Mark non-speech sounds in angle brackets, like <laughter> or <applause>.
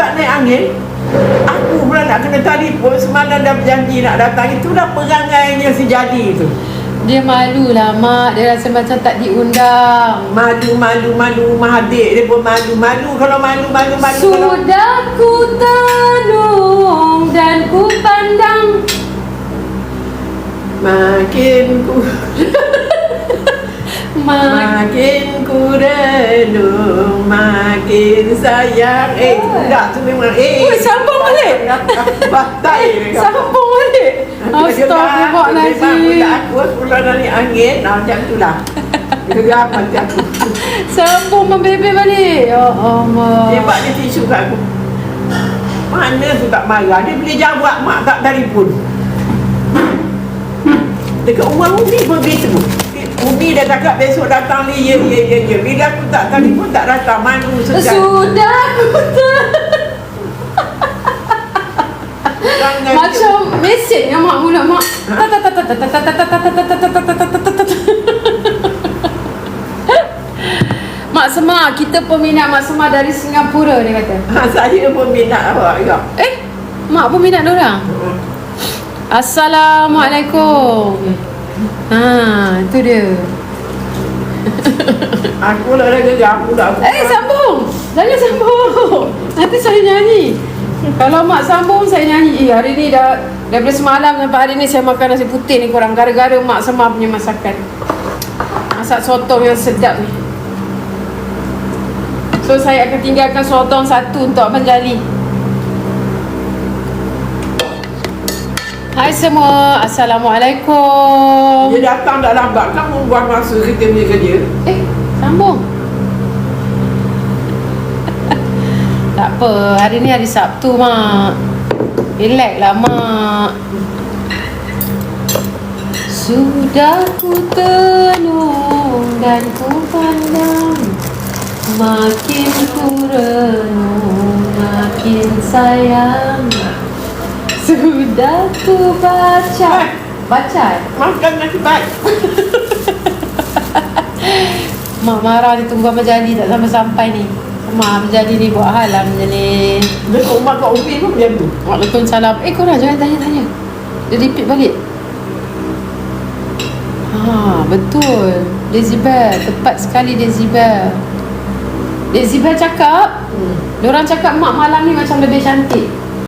tak naik angin Aku pula nak kena telefon Semalam dah berjanji nak datang. Itulah perangainya si jadi tu. Dia malu lah mak. Dia rasa macam tak diundang. Malu, malu, malu adik. Dia pun malu Malu kalau malu, malu, malu kalau... Sudah ku tenung dan ku pandang. Makin ku <laughs> Makin ku renung Makin sayang. Eh, enggak tu memang Eh, Oi, sambung balik. <laughs> Batai Sambung balik. Astagfirullahaladzim Aku pulang dari angin. Nah, macam tu lah. Gerak macam tu? <laughs> Sambung membebek balik. Ya Allah. Dia buat dia tisu kat aku. Mana tu tak marah? Dia boleh jawab mak tak telefon Dekat rumah Umi pun begitu Umi dah cakap besok datang ni Ya ya ya ya Bila aku tak telefon tak datang Malu segan Sudah ku tenung Jangan Macam mesej yang mak mula mak Mak Semar, kita peminat Mak Semar dari Singapura dia kata ha, Saya pun minat awak juga Eh, mak pun minat orang. Assalamualaikum Ha, tu dia. <laughs> Aku lah dah gerak Aku dah Eh, sambung. Jangan sambung. Nanti saya nyanyi. Kalau mak sambung, saya nyanyi. Eh, hari ni dah Daripada semalam sampai hari ni Saya makan nasi putih ni korang Gara-gara mak Semar punya masakan. Masak sotong yang sedap ni. So, saya akan tinggalkan sotong satu untuk Abang Jali Hai semua, Assalamualaikum Dia datang dah lambat Kamu buang masa kita punya kerja Eh, sambung. <laughs> tak apa, hari ni hari Sabtu, Mak. Relax lah, Mak. Sudah ku tenung dan ku pandang Makin ku renung, makin sayang Sudah ku baca. Baca eh? Makan nasi baik. <laughs> Mak marah dia tunggu Abang Jali tak sampai-sampai ni. Mak Abang ni buat hal lah macam ni. Dekat rumah Kak Umi pun macam tu. Waalaikumsalam. Eh korang jangan tanya-tanya. Dia repeat balik. Ha betul. Dezibel. Tepat sekali Dezibel. Dezibel cakap hmm. Diorang cakap mak malam ni macam lebih cantik